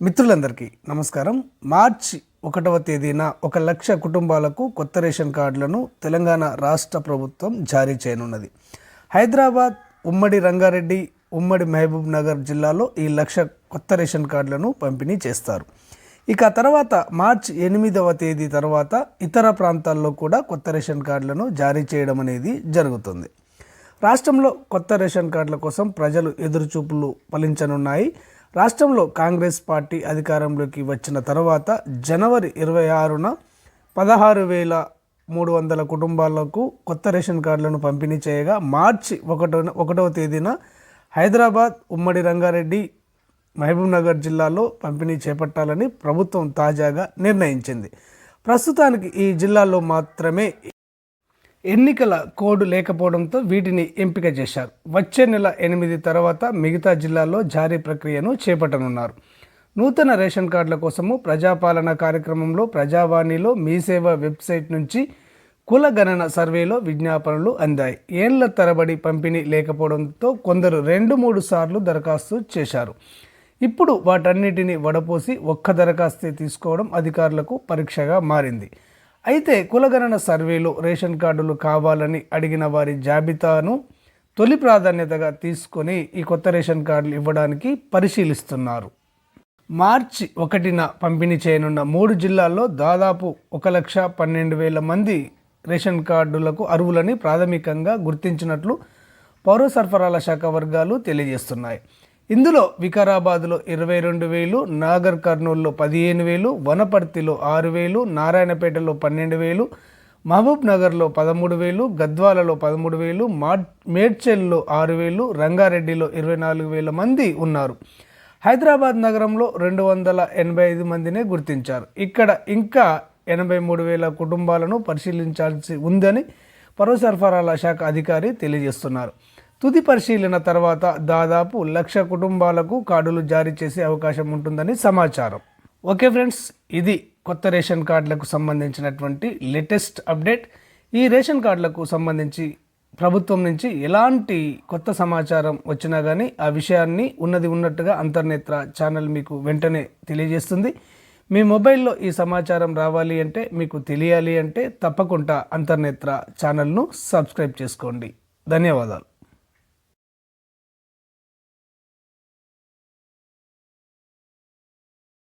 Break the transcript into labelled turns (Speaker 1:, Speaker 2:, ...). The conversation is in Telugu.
Speaker 1: మిత్రులందరికీ నమస్కారం. మార్చి ఒకటవ తేదీన ఒక లక్ష కుటుంబాలకు కొత్త రేషన్ కార్డులను తెలంగాణ రాష్ట్ర ప్రభుత్వం జారీ చేయనున్నది. హైదరాబాద్ ఉమ్మడి రంగారెడ్డి ఉమ్మడి మహబూబ్ నగర్ జిల్లాలో ఈ లక్ష కొత్త రేషన్ కార్డులను పంపిణీ చేస్తారు. ఇక తర్వాత మార్చి ఎనిమిదవ తేదీ తర్వాత ఇతర ప్రాంతాల్లో కూడా కొత్త రేషన్ కార్డులను జారీ చేయడం అనేది జరుగుతుంది. రాష్ట్రంలో కొత్త రేషన్ కార్డుల కోసం ప్రజలు ఎదురుచూపులు ఫలించనున్నాయి రాష్ట్రంలో కాంగ్రెస్ పార్టీ అధికారంలోకి వచ్చిన తర్వాత జనవరి ఇరవై ఆరున పదహారు వేల మూడు వందల కుటుంబాలకు కొత్త రేషన్ కార్డులను పంపిణీ చేయగా మార్చి ఒకటో ఒకటవ తేదీన హైదరాబాద్ ఉమ్మడి రంగారెడ్డి మహబూబ్నగర్ జిల్లాలో పంపిణీ చేపట్టాలని ప్రభుత్వం తాజాగా నిర్ణయించింది. ప్రస్తుతానికి ఈ జిల్లాలో మాత్రమే ఎన్నికల కోడ్ లేకపోవడంతో వీటిని ఎంపిక చేశారు. వచ్చే నెల ఎనిమిది తర్వాత మిగతా జిల్లాల్లో జారీ ప్రక్రియను చేపట్టనున్నారు. నూతన రేషన్ కార్డుల కోసము ప్రజాపాలన కార్యక్రమంలో ప్రజావాణిలో మీసేవ వెబ్సైట్ నుంచి కుల గణన సర్వేలో విజ్ఞాపనలు అందాయి. ఏళ్ళ తరబడి పంపిణీ లేకపోవడంతో కొందరు రెండు మూడు సార్లు దరఖాస్తు చేశారు. ఇప్పుడు వాటన్నిటిని వడపోసి ఒక్క దరఖాస్తే తీసుకోవడం అధికారులకు పరీక్షగా మారింది. అయితే కులగణన సర్వేలో రేషన్ కార్డులు కావాలని అడిగిన వారి జాబితాను తొలి ప్రాధాన్యతగా తీసుకొని ఈ కొత్త రేషన్ కార్డులు ఇవ్వడానికి పరిశీలిస్తున్నారు. మార్చి ఒకటిన పంపిణీ చేయనున్న మూడు జిల్లాల్లో దాదాపు ఒక లక్ష పన్నెండు వేల మంది రేషన్ కార్డులకు అర్హులని ప్రాథమికంగా గుర్తించినట్లు పౌర సరఫరాల శాఖ వర్గాలు తెలియజేస్తున్నాయి. ఇందులో వికారాబాద్లో ఇరవై రెండు వేలు నాగర్ కర్నూల్లో పదిహేను వేలు వనపర్తిలో ఆరు వేలు నారాయణపేటలో పన్నెండు వేలు మహబూబ్ నగర్లో పదమూడు వేలు గద్వాలలో పదమూడు వేలు మా మేడ్చెల్లో ఆరు వేలు రంగారెడ్డిలో ఇరవై నాలుగు వేల మంది ఉన్నారు. హైదరాబాద్ నగరంలో రెండు వందల ఎనభై ఐదు మందినే గుర్తించారు. ఇక్కడ ఇంకా ఎనభై మూడు వేల కుటుంబాలను పరిశీలించాల్సి ఉందని పౌర సరఫరాల శాఖ అధికారి తెలియజేస్తున్నారు. తుది పరిశీలన తర్వాత దాదాపు లక్ష కుటుంబాలకు కార్డులు జారీ చేసే అవకాశం ఉంటుందని సమాచారం. ఓకే ఫ్రెండ్స్ ఇది కొత్త రేషన్ కార్డులకు సంబంధించినటువంటి లేటెస్ట్ అప్డేట్. ఈ రేషన్ కార్డులకు సంబంధించి ప్రభుత్వం నుంచి ఎలాంటి కొత్త సమాచారం వచ్చినా కానీ ఆ విషయాన్ని ఉన్నది ఉన్నట్టుగా అంతర్నేత్ర ఛానల్ మీకు వెంటనే తెలియజేస్తుంది. మీ మొబైల్లో ఈ సమాచారం రావాలి అంటే మీకు తెలియాలి అంటే తప్పకుండా అంతర్నేత్ర ఛానల్ను సబ్స్క్రైబ్ చేసుకోండి. ధన్యవాదాలు.